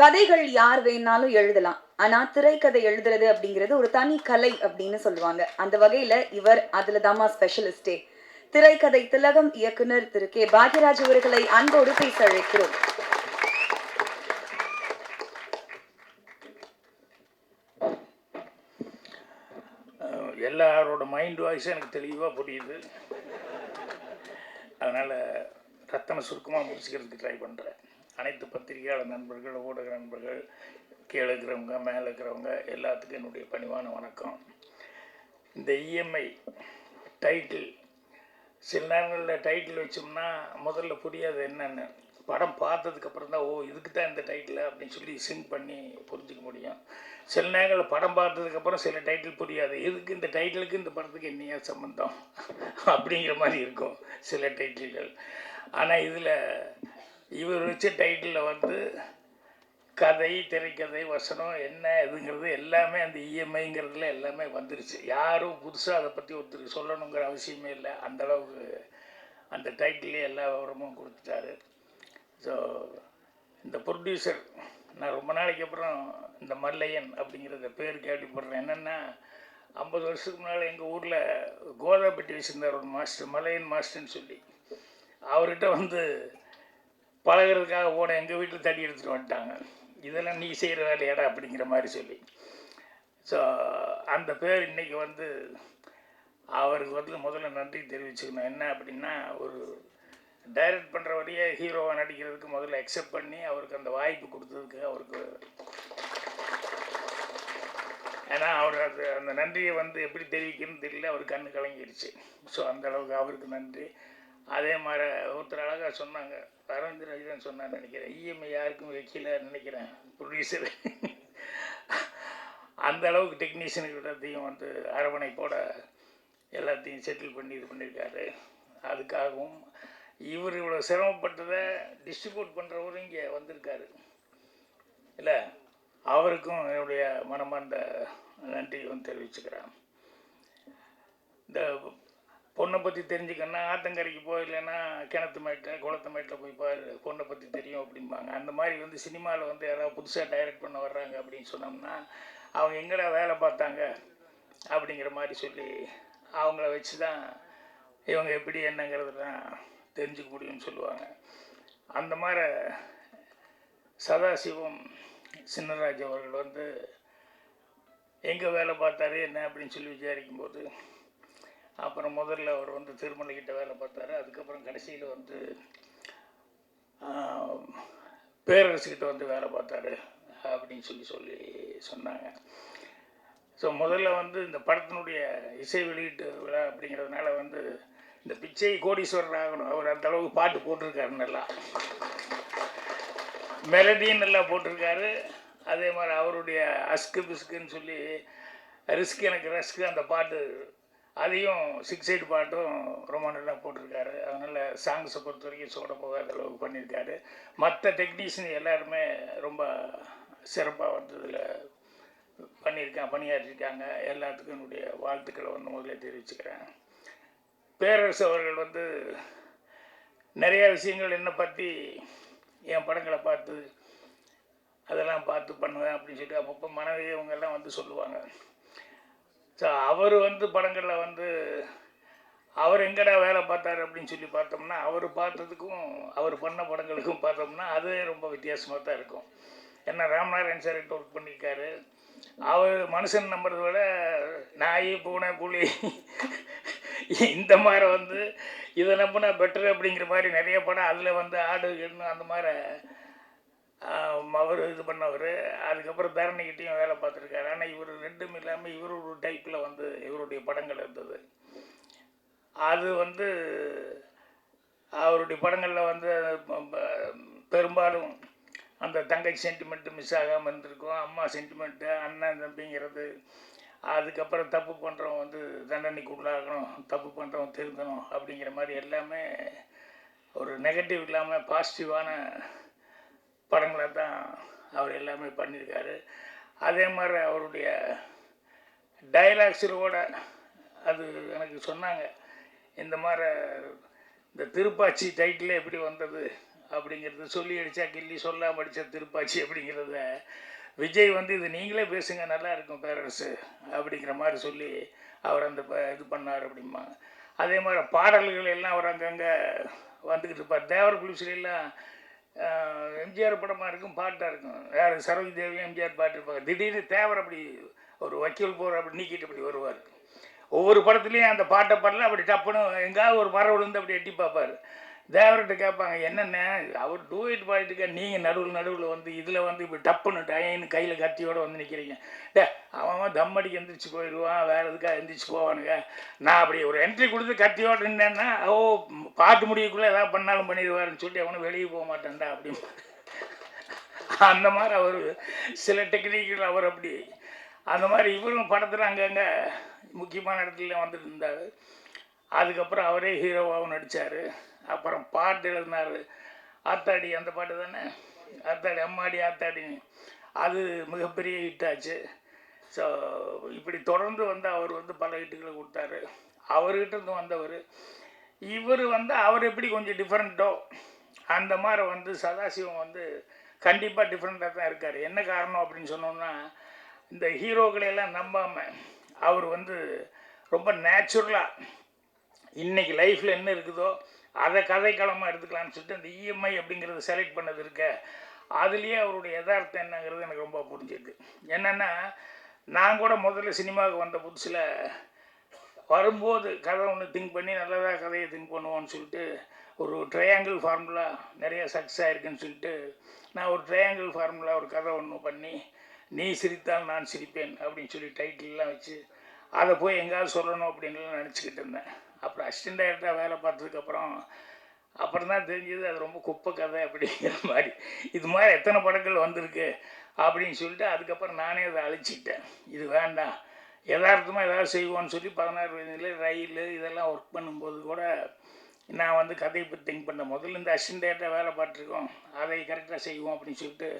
கதைகள் யார் வேணாலும் எழுதலாம். ஆனா திரைக்கதை எழுதுறது அப்படிங்கிறது ஒரு தனி கலை அப்படின்னு சொல்லுவாங்க. அந்த வகையில இவர் அதுல தாமா ஸ்பெஷலிஸ்டே திரைக்கதை திலகம் இயக்குனர் திரு. கே. பாக்யராஜ் அவர்களை அன்போடு பேச அழைக்கிறோம். எல்லாரோட மைண்ட் வாய்ஸும் எனக்கு தெளிவாக புரியுது. அதனால் ரத்தனை சுருக்கமாக முடிச்சுக்கிறதுக்கு ட்ரை பண்ணுறேன் அனைத்து பத்திரிகையாளர் நண்பர்கள் ஊடக நண்பர்கள் கீழே இருக்கிறவங்க மேலே இருக்கிறவங்க எல்லாத்துக்கும் என்னுடைய பணிவான வணக்கம். இந்த இஎம்ஐ டைட்டில் சில நேரங்களில் டைட்டில் வச்சோம்னா முதல்ல புரியாது என்னென்னு. படம் பார்த்ததுக்கப்புறம் தான் ஓ இதுக்கு தான் இந்த டைட்டில் அப்படின்னு சொல்லி சிங்க் பண்ணி புரிஞ்சுக்க முடியும். சில நேரங்களில் படம் பார்த்ததுக்கப்புறம் சில டைட்டில் புரியாது. எதுக்கு இந்த டைட்டிலுக்கு இந்த படத்துக்கு என்னையா சம்மந்தம் அப்படிங்கிற மாதிரி இருக்கும் சில டைட்டில்கள். ஆனால் இதில் இவர் வச்ச டைட்டிலில் வந்து கதை திரைக்கதை வசனம் என்ன இதுங்கிறது எல்லாமே அந்த இஎம்ஐங்கிறதுல எல்லாமே வந்துருச்சு. யாரும் புதுசாக அதை பற்றி ஒருத்தருக்கு சொல்லணுங்கிற அவசியமே இல்லை. அந்தளவுக்கு அந்த டைட்டிலே எல்லா விவரமும் கொடுத்துட்டாரு. ஸோ இந்த ப்ரொடியூசர் நான் ரொம்ப நாளைக்கு அப்புறம் இந்த மல்லையன் அப்படிங்கிறத பேர் கேள்விப்படுறேன். என்னென்னா ஐம்பது வருஷத்துக்கு முன்னால் எங்கள் ஊரில் கோதாபட்டி வச்சுருந்தார் ஒரு மாஸ்டர் மலையன் மாஸ்டர்னு சொல்லி. அவர்கிட்ட வந்து பழகிறதுக்காக போனேன் எங்கள் வீட்டில் தடி எடுத்துகிட்டு வந்துட்டாங்க. இதெல்லாம் நீ செய்கிற வேலையாடா அப்படிங்கிற மாதிரி சொல்லி. ஸோ அந்த பேர் இன்றைக்கி வந்து அவருக்கு வந்து முதல்ல நன்றி தெரிவிச்சுக்கணும். என்ன அப்படின்னா ஒரு டைரக்ட் பண்ணுற வழியே ஹீரோவாக நடிக்கிறதுக்கு முதல்ல அக்செப்ட் பண்ணி அவருக்கு அந்த வாய்ப்பு கொடுத்ததுக்கு அவருக்கு ஏன்னா அவர் அது அந்த நன்றியை வந்து எப்படி தெரிவிக்கணும்னு தெரியல. அவர் கண்ணு கலங்கிடுச்சு ஸோ அந்த அளவுக்கு அவருக்கு நன்றி. அதே மாதிரி ஒருத்தர் அழகாக சொன்னாங்க அரவிந்த் ராஜன் சொன்னார் நினைக்கிறேன். இஎம்ஐ யாருக்கும் வைக்கல நினைக்கிறேன் ப்ரொடியூசர் அந்த அளவுக்கு டெக்னீஷியனுக்கிட்டத்தையும் வந்து அரவணைப்போட எல்லாத்தையும் செட்டில் பண்ணி இது பண்ணியிருக்காரு. அதுக்காகவும் இவர் இவ்வளோ சிரமப்பட்டதை டிஸ்ட்ரிபியூட் பண்ணுறவரும் இங்கே வந்திருக்காரு. இல்லை அவருக்கும் என்னுடைய மனமார்ந்த நன்றியும் தெரிவிச்சுக்கிறேன். இந்த பொண்ணை பற்றி தெரிஞ்சுக்கணும்னா ஆத்தங்கரைக்கு போய் இல்லைன்னா கிணத்து மேட்டில் குளத்து மேட்டில் போய் பாரு பொண்ணை பற்றி தெரியும் அப்படிம்பாங்க. அந்த மாதிரி வந்து சினிமாவில் வந்து யாராவது புதுசாக டைரக்ட் பண்ண வர்றாங்க அப்படின்னு சொன்னோம்னா அவங்க எங்கடா வேலை பார்த்தாங்க அப்படிங்கிற மாதிரி சொல்லி அவங்கள வச்சு தான் இவங்க எப்படி என்னங்கிறதுலாம் தெரிஞ்சுக்க முடியும்னு சொல்லுவாங்க. அந்த மாதிரி சதாசிவம் சின்னராஜ் அவர்கள் வந்து எங்கே வேலை பார்த்தாரு என்ன அப்படின்னு சொல்லி விசாரிக்கும்போது அப்புறம் முதல்ல அவர் வந்து திருமலைக்கிட்ட வேலை பார்த்தாரு. அதுக்கப்புறம் கடைசியில் வந்து பேரரசுக்கிட்ட வந்து வேலை பார்த்தாரு அப்படின்னு சொல்லி சொல்லி சொன்னாங்க. ஸோ முதல்ல வந்து இந்த படத்தினுடைய இசை வெளியீட்டு விழா அப்படிங்கிறதுனால வந்து இந்த பிச்சை கோடீஸ்வரர் ஆகணும். அவர் அந்த அளவுக்கு பாட்டு போட்டிருக்காரு நல்லா. மெலடியும் நல்லா போட்டிருக்காரு. அதே மாதிரி அவருடைய அஸ்கு பிஸ்குன்னு சொல்லி ரிஸ்க் எனக்கு ரஸ்க்கு அந்த பாட்டு அதையும் சிக்ஸ் எயிட் பாட்டும் ரொம்ப நல்லா போட்டிருக்காரு. அதனால் சாங்ஸை பொறுத்த வரைக்கும் சோட போகாத அளவுக்கு பண்ணியிருக்காரு. மற்ற டெக்னீஷியன் எல்லாருமே ரொம்ப சிறப்பாக வந்ததில் பண்ணியிருக்காங்க பணியாற்றிருக்காங்க. எல்லாத்துக்கும் என்னுடைய வாழ்த்துக்களை வந்து முதல்ல தெரிவிச்சுக்கிறேன். பேரரசு அவர்கள் வந்து நிறைய விஷயங்கள் என்னை பற்றி என் படங்களை பார்த்து அதெல்லாம் பார்த்து பண்ணுவேன் அப்படின்னு சொல்லி அப்பப்போ மனைவி வந்து சொல்லுவாங்க. ஸோ அவர் வந்து படங்களில் வந்து அவர் எங்கடா வேலை பார்த்தாரு அப்படின்னு சொல்லி பார்த்தோம்னா அவர் பார்த்ததுக்கும் அவர் பண்ண படங்களுக்கும் பார்த்தோம்னா அது ரொம்ப வித்தியாசமாக தான் இருக்கும். ஏன்னா ராமநாராயண் சார்கிட்ட ஒர்க் பண்ணியிருக்காரு. அவர் மனுஷன் நம்புறதை விட நாய் பூனை புலி இந்த மாதிரி வந்து இதை நம்பினா பெட்டர் அப்படிங்கிற மாதிரி நிறைய படம் அதில் வந்து ஆடு அந்த மாதிரி அவர் இது பண்ணவர். அதுக்கப்புறம் தரணிக்கிட்டேயும் வேலை பார்த்துருக்காரு. ஆனால் இவர் ரெண்டும் இல்லாமல் இவர் ஒரு டைப்பில் வந்து இவருடைய படங்கள் இருந்தது. அது வந்து அவருடைய படங்களில் வந்து பெரும்பாலும் அந்த தங்கச்சி சென்டிமெண்ட்டு மிஸ் ஆகாமல் இருந்திருக்கும். அம்மா சென்டிமெண்ட்டு அண்ணன் தம்பிங்கிறது. அதுக்கப்புறம் தப்பு பண்ணுறவன் வந்து தண்டனைக்கு உள்ளாகணும். தப்பு பண்ணுறவன் திருந்தணும் அப்படிங்கிற மாதிரி எல்லாமே ஒரு நெகட்டிவ் இல்லாமல் பாசிட்டிவான அவர் எல்லாமே பண்ணியிருக்காரு. அதே மாதிரி அவருடைய டைலாக்ஸில் கூட அது எனக்கு சொன்னாங்க இந்த மாதிரி இந்த திருப்பாச்சி டைட்டில் எப்படி வந்தது அப்படிங்கிறது சொல்லி அடித்தா கில்லி சொல்லாமல் அடித்த திருப்பாச்சி அப்படிங்கிறத விஜய் வந்து இது நீங்களே பேசுங்க நல்லா இருக்கும் பேரரசு அப்படிங்கிற மாதிரி சொல்லி அவர் அந்த ப- இது பண்ணார் அப்படிம்பாங்க. அதே மாதிரி பாடல்கள் எல்லாம் அவர் அங்கங்கே வந்துக்கிட்டு இருப்பார். தேவர் குளிசிலாம் எம்ஜிஆர் படமாக இருக்கும் பாட்டாக இருக்கும். யார்? சரோஜி தேவி எம்ஜிஆர் பாட்டு இருப்பாங்க. திடீர்னு தேவர் அப்படி ஒரு வக்கீல் போகிற அப்படி நீக்கிட்டு அப்படி வருவார். ஒவ்வொரு படத்துலையும் அந்த பாட்டை பாடல அப்படி டப்புன்னு எங்காவது ஒரு மரம் விழுந்து அப்படி எட்டி பார்ப்பார். தேவர்கிட்ட கேட்பாங்க என்னென்ன? அவர் டூயிட் பாயிட்டுக்கா நீங்கள் நடுவில் நடுவில் வந்து இதில் வந்து இப்போ டப்புன்னு டயன்னு கையில் கத்தியோடு வந்து நிற்கிறீங்க டே அவன் அவன் தம் அடிக்க எந்திரிச்சு போயிடுவான் வேறு எதுக்காக எந்திரிச்சு போவானுங்க? நான் அப்படி ஒரு என்ட்ரி கொடுத்து கத்தியோடு இருந்தேன்னா ஓ பாட்டு முடியக்குள்ளே எதாவது பண்ணாலும் பண்ணிடுவாருன்னு சொல்லி அவனும் வெளியே போக மாட்டேன்டா அப்படின்னு. அந்த மாதிரி அவர் சில டெக்னிக்கில் அவர் அப்படி. அந்த மாதிரி இவரும் படத்தில் அங்கங்கே முக்கியமான இடத்துல வந்துட்டு இருந்தார். அதுக்கப்புறம் அவரே ஹீரோவாகவும் நடித்தார் அப்புறம் பாட்டு எழுதினார். ஆத்தாடி அந்த பாட்டு தானே? ஆத்தாடி அம்மாடி ஆத்தாடின்னு அது மிகப்பெரிய ஹிட்டாச்சு ஆச்சு. ஸோ இப்படி தொடர்ந்து வந்து அவர் வந்து பல ஹிட்டுகளை கொடுத்தாரு. அவர்கிட்டருந்து வந்தவர். இவர் வந்து அவர் எப்படி கொஞ்சம் டிஃப்ரெண்ட்டோ அந்த மாதிரி வந்து சதாசிவம் வந்து கண்டிப்பாக டிஃப்ரெண்ட்டாக தான் இருக்கார். என்ன காரணம் அப்படின்னு சொன்னோம்னா இந்த ஹீரோக்களை எல்லாம் நம்பாமல் அவர் வந்து ரொம்ப நேச்சுரலாக இன்னைக்கு லைஃப்பில் என்ன இருக்குதோ அதை கதைக்களமாக எடுத்துக்கலாம்னு சொல்லிட்டு அந்த இஎம்ஐ அப்படிங்கிறத செலக்ட் பண்ணது இருக்க. அதுலேயே அவருடைய யதார்த்தம் என்னங்கிறது எனக்கு ரொம்ப புரிஞ்சுது என்னென்னா நான் கூட முதல்ல சினிமாவுக்கு வந்த புதுசில் வரும்போது கதை ஒன்று திங்க் பண்ணி நல்லதாக கதையை திங்க் பண்ணுவோன்னு சொல்லிட்டு ஒரு ட்ரையாங்கிள் ஃபார்முலா நிறைய சக்ஸஸ் ஆகிருக்குன்னு சொல்லிட்டு நான் ஒரு ட்ரையாங்கிள் ஃபார்முலா ஒரு கதை ஒன்று பண்ணி நீ சிரித்தால் நான் சிரிப்பேன் அப்படின்னு சொல்லி டைட்டில்லாம் வச்சு அதை போய் எங்கேயாவது சொல்லணும் அப்படின்லாம் நினச்சிக்கிட்டு இருந்தேன். அப்புறம் அசிஸ்டன்ட் டைரக்டராக வேலை பார்த்ததுக்கப்புறம் அப்புறம் தான் தெரிஞ்சது அது ரொம்ப குப்பை கதை அப்படிங்கிற மாதிரி. இது மாதிரி எத்தனை படங்கள் வந்திருக்கு அப்படின்னு சொல்லிட்டு அதுக்கப்புறம் நானே அதை அழிச்சிட்டேன். இது வேண்டாம். யதார்த்தமாக ஏதாவது செய்வோன்னு சொல்லி பதினாறு வயதுல ரயில் இதெல்லாம் ஒர்க் பண்ணும்போது கூட நான் வந்து கதையை பற்றி திங்க் பண்ணேன் முதல்ல இந்த அசிஸ்டன்ட் டைரக்டராக வேலை பார்த்துருக்கோம். அதை கரெக்டாக செய்வோம் அப்படின்னு சொல்லிட்டு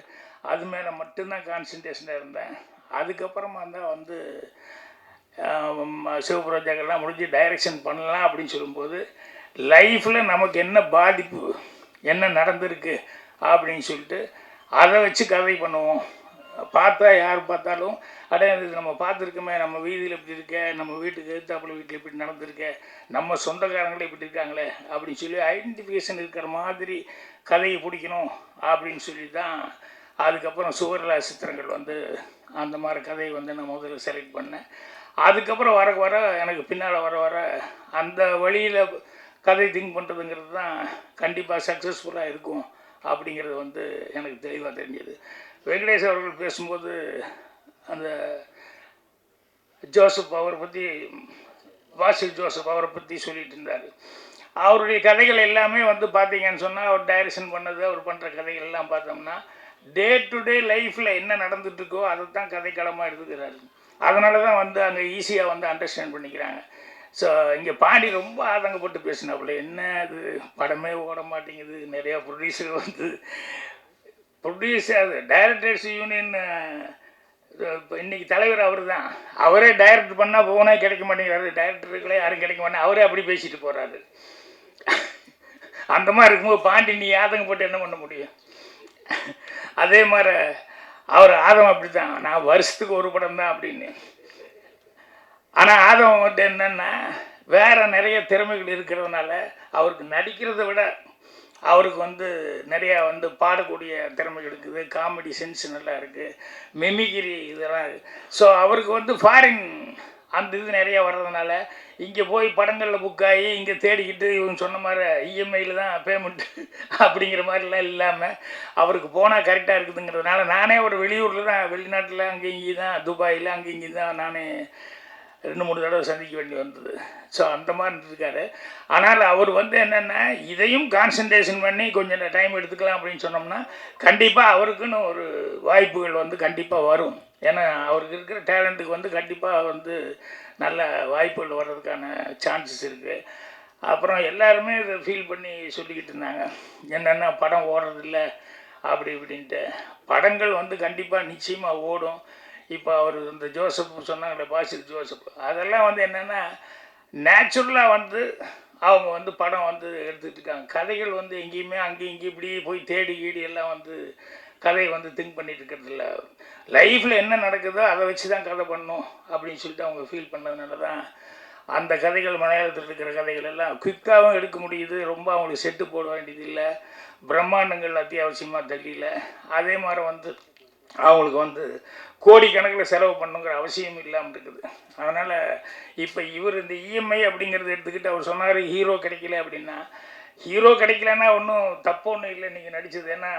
அது மேலே மட்டும்தான் கான்சன்ட்ரேஷனாக இருந்தேன். அதுக்கப்புறமா தான் வந்து சிவபுரோஜாக்கெல்லாம் முடிஞ்சு டைரக்ஷன் பண்ணலாம் அப்படின்னு சொல்லும்போது லைஃப்பில் நமக்கு என்ன பாதிப்பு என்ன நடந்திருக்கு அப்படின்னு சொல்லிட்டு அதை வச்சு கதை பண்ணுவோம். பார்த்தா யார் பார்த்தாலும் அடே இது நம்ம பார்த்துருக்கோமே நம்ம வீதியில் இப்படி இருக்க நம்ம வீட்டுக்கு எழுத்தாப்புல வீட்டில் இப்படி நடந்திருக்க நம்ம சொந்தக்காரங்களே இப்படி இருக்காங்களே அப்படின்னு சொல்லி ஐடென்டிஃபிகேஷன் இருக்கிற மாதிரி கதையை பிடிக்கணும் அப்படின்னு சொல்லி தான் அதுக்கப்புறம் சுவர்லா சித்திரங்கள் வந்து அந்த மாதிரி கதையை வந்து நான் முதல்ல செலக்ட் பண்ணேன். அதுக்கப்புறம் வர வர எனக்கு பின்னால் வர வர அந்த வழியில் கதை திங்க் பண்ணுறதுங்கிறது தான் கண்டிப்பாக சக்ஸஸ்ஃபுல்லாக இருக்கும் அப்படிங்கிறது வந்து எனக்கு தெளிவாக தெரிஞ்சது. வெங்கடேஷ் அவர்கள் பேசும்போது அந்த ஜோசப் அவரை பற்றி வாசில் ஜோசப் அவரை பற்றி சொல்லிட்டு இருந்தார். அவருடைய கதைகள் எல்லாமே வந்து பார்த்தீங்கன்னு சொன்னால் அவர் டைரக்ஷன் பண்ணது அவர் பண்ணுற கதைகள் எல்லாம் பார்த்தோம்னா டே டு டே லைஃப்பில் என்ன நடந்துட்டுருக்கோ அதை தான் கதைக்களமாக எடுத்துக்கிறாரு. அதனால தான் வந்து அங்கே ஈஸியாக வந்து அண்டர்ஸ்டாண்ட் பண்ணிக்கிறாங்க. ஸோ இங்கே பாண்டி ரொம்ப ஆதங்கப்பட்டு பேசினாப்புல என்ன இது படமே ஓட மாட்டேங்குது. நிறையா ப்ரொடியூசர் வந்து ப்ரொடியூசர் டைரக்டர்ஸ் யூனியன் இப்போ இன்னைக்கு தலைவர் அவர் தான் அவரே டைரக்ட் பண்ணால் போனே கிடைக்க மாட்டேங்கிறாரு. டைரக்டருக்களே யாரும் கிடைக்க மாட்டேன் அவரே அப்படி பேசிட்டு போகிறாரு அந்த மாதிரி இருக்கும்போது பாண்டி நீ ஆதங்கப்பட்டு என்ன பண்ண முடியும்? அதே மாதிரி அவர் ஆதம் அப்படி தான் நான் வருஷத்துக்கு ஒரு படம் தான் அப்படின்னு. ஆனால் ஆதம் வந்து என்னென்னா வேறு நிறைய திறமைகள் இருக்கிறதுனால அவருக்கு நடிக்கிறத விட அவருக்கு வந்து நிறையா வந்து பாடக்கூடிய திறமைகள் இருக்குது. காமெடி சென்ஸ் நல்லா இருக்குது மெமிகிரி இதெல்லாம் ஸோ அவருக்கு வந்து ஃபாரின் அந்த இது நிறையா வர்றதுனால இங்கே போய் படங்களில் புக் ஆகி இங்கே தேடிக்கிட்டு இவங்க சொன்ன மாதிரி இஎம்ஐயில் தான் பேமெண்ட் அப்படிங்கிற மாதிரிலாம் இல்லாமல் அவருக்கு போனால் கரெக்டாக இருக்குதுங்கிறதுனால நானே ஒரு வெளியூரில் தான் வெளிநாட்டில் அங்கே இங்கே தான் துபாயில் அங்கே இங்கே தான் நானே ரெண்டு மூணு தடவை சந்திக்க வேண்டி வந்தது. ஸோ அந்த மாதிரி இருக்காரு ஆனால் அவர் வந்து என்னென்னா இதையும் கான்சன்ட்ரேஷன் பண்ணி கொஞ்சம் டைம் எடுத்துக்கலாம் அப்படின்னு சொன்னோம்னா கண்டிப்பாக அவருக்குன்னு ஒரு வாய்ப்புகள் வந்து கண்டிப்பாக வரும். ஏன்னா அவருக்கு இருக்கிற டேலண்ட்டுக்கு வந்து கண்டிப்பாக வந்து நல்ல வாய்ப்புகள் வர்றதுக்கான சான்சஸ் இருக்குது அப்புறம் எல்லாருமே இதை ஃபீல் பண்ணி சொல்லிக்கிட்டு இருந்தாங்க. என்னென்னா படம் ஓடுறதில்ல அப்படி இப்படின்ட்டு. படங்கள் வந்து கண்டிப்பாக நிச்சயமாக ஓடும். இப்போ அவர் இந்த ஜோசப் சொன்னாங்களே பாசில் ஜோசப். அதெல்லாம் வந்து என்னென்னா நேச்சுரலாக வந்து அவங்க வந்து படம் வந்து எடுத்துகிட்டு இருக்காங்க. கதைகள் வந்து எங்கேயுமே அங்கேயும் இங்கேயும் இப்படி போய் தேடி கீடி எல்லாம் வந்து கதையை வந்து திங்க் பண்ணிட்டு இருக்கிறது இல்லை லைஃப்பில் என்ன நடக்குதோ அதை வச்சு தான் கதை பண்ணணும் அப்படின்னு சொல்லிட்டு அவங்க ஃபீல் பண்ணதுனால தான் அந்த கதைகள் மலையாளத்தில் இருக்கிற கதைகள் எல்லாம் குயிக்காகவும் எடுக்க முடியுது. ரொம்ப அவங்களுக்கு செட்டு போட வேண்டியது இல்லை. பிரம்மாண்டங்கள் அத்தியாவசியமாக தெரியல. அதே மாதிரி வந்து அவங்களுக்கு வந்து கோடிக்கணக்கில் செலவு பண்ணுங்கிற அவசியம் இல்லாமல் இருக்குது. அதனால் இப்போ இவர் இந்த இஎம்ஐ அப்படிங்கிறத எடுத்துக்கிட்டு அவர் சொன்னார் ஹீரோ கிடைக்கல அப்படின்னா ஹீரோ கிடைக்கலன்னா ஒன்றும் தப்பு ஒன்றும் இல்லை. நீங்கள் நடித்தது ஏன்னா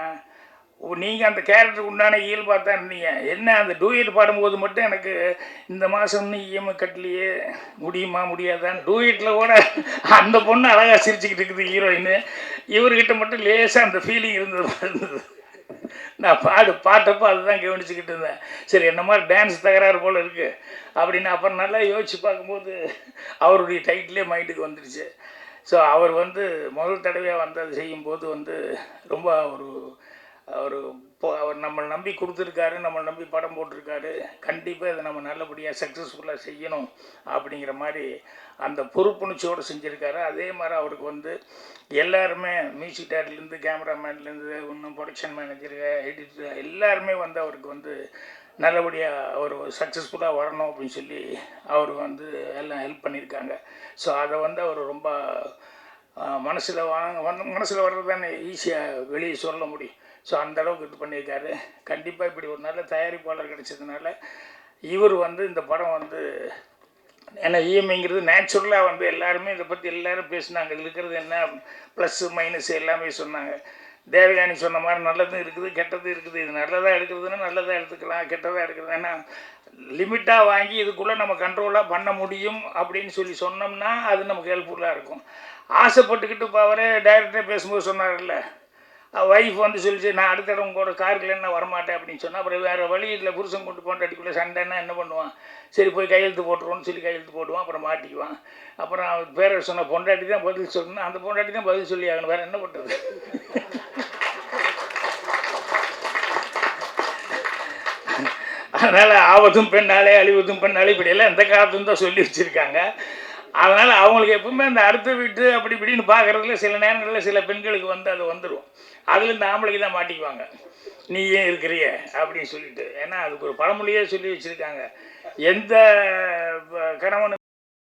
நீங்கள் அந்த கேரக்டருக்கு உண்டான இயல்பாக தான் இருந்தீங்க. என்ன அந்த டூயட் பாடும்போது மட்டும் எனக்கு இந்த மாதம் இன்னும் இஎம்ஐ கட்டலையே முடியுமா முடியாதான்னு டூயட்டில் கூட அந்த பொண்ணு அழகாக சிரிச்சுக்கிட்டு இருக்குது ஹீரோயின் இவர்கிட்ட மட்டும் லேசாக அந்த ஃபீலிங் இருந்தது இருந்தது. நான் பாடு பாட்டப்போ அதுதான் கவனிச்சுக்கிட்டு இருந்தேன். சரி என்ன மாதிரி டான்ஸ் தகராறு போல் இருக்குது அப்படின்னு அப்புறம் நல்லா யோசிச்சு பார்க்கும்போது அவருடைய டைட்டிலே மைண்டுக்கு வந்துடுச்சு ஸோ அவர் வந்து முதல் தடவையாக வந்தது செய்யும்போது வந்து ரொம்ப ஒரு அவர் இப்போ அவர் நம்மளை நம்பி கொடுத்துருக்காரு நம்மளை நம்பி படம் போட்டிருக்காரு. கண்டிப்பாக இதை நம்ம நல்லபடியாக சக்ஸஸ்ஃபுல்லாக செய்யணும் அப்படிங்கிற மாதிரி அந்த பொறுப்புணர்ச்சியோடு செஞ்சுருக்காரு. அதே மாதிரி அவருக்கு வந்து எல்லாருமே மியூசிக் டேரக்டர்லேருந்து கேமராமேன்லேருந்து இன்னும் ப்ரொடக்ஷன் மேனேஜரு எடிட்டர் எல்லாருமே வந்து அவருக்கு வந்து நல்லபடியாக அவர் சக்ஸஸ்ஃபுல்லாக வரணும் அப்படின்னு சொல்லி அவர் வந்து எல்லாம் ஹெல்ப் பண்ணியிருக்காங்க. ஸோ அதை வந்து அவர் ரொம்ப மனசில் வாங்க மனசில் வர்றது தானே ஈஸியாக வெளியே சொல்ல முடியும். ஸோ அந்த அளவுக்கு இது பண்ணியிருக்காரு. கண்டிப்பாக இப்படி ஒரு நல்ல தயாரிப்பாளர் கிடைச்சதுனால இவர் வந்து இந்த படம் வந்து ஏன்னா இஎம்ஐங்கிறது நேச்சுரலாக வந்து எல்லாருமே இதை பற்றி எல்லோரும் பேசினாங்க. இதில் இருக்கிறது என்ன? ப்ளஸ்ஸு மைனஸ் எல்லாமே சொன்னாங்க. தேவயானி சொன்ன மாதிரி நல்லதும் இருக்குது கெட்டதும் இருக்குது. இது நல்லதாக எடுக்கிறதுன்னா நல்லதாக எடுத்துக்கலாம் கெட்டதாக எடுக்கிறது ஏன்னா லிமிட்டாக வாங்கி இதுக்குள்ளே நம்ம கண்ட்ரோலாக பண்ண முடியும் அப்படின்னு சொல்லி சொன்னோம்னா அது நமக்கு ஹெல்ப்ஃபுல்லாக இருக்கும். ஆசைப்பட்டுக்கிட்டு இப்போ அவரே டைரக்டரே பேசும்போது சொன்னார்ல ஒய்ஃப் வந்து சொல்லிச்சு நான் அடுத்த இடம் உங்களோட காருக்குள்ள நான் வரமாட்டேன் அப்படின்னு சொன்னால் அப்புறம் வேறு வழி இல்லை புருஷன் கொண்டு போண்டாட்டிக்குள்ளே சண்டைன்னா என்ன பண்ணுவான்? சரி போய் கையெழுத்து போட்டுருவோம்னு சொல்லி கையெழுத்து போடுவான் அப்புறம் மாட்டிக்குவான். அப்புறம் அவர் பேரை சொன்ன பொண்டாட்டி தான் பதில் சொல்லணும். அந்த பொண்டாட்டி தான் பதில் சொல்லி ஆகணும் வேறு என்ன பண்ணுறது அதனால் ஆபத்தும் பெண்ணாலே அழிவதும் பெண்ணாலே இப்படியெல்லாம் எந்த காலத்தும் தான் சொல்லி வச்சுருக்காங்க. அதனால் அவங்களுக்கு எப்பவுமே அந்த அடுத்த வீட்டு அப்படி இப்படின்னு பார்க்குறதுல சில நேரங்களில் சில பெண்களுக்கு வந்து அது வந்துடும் அதில் இந்த ஆம்பளைக்கு தான் மாட்டிக்குவாங்க. நீ ஏன் இருக்கிறிய? அப்படின்னு சொல்லிட்டு. ஏன்னா அதுக்கு ஒரு பழமொழியே சொல்லி வச்சுருக்காங்க. எந்த கணவன்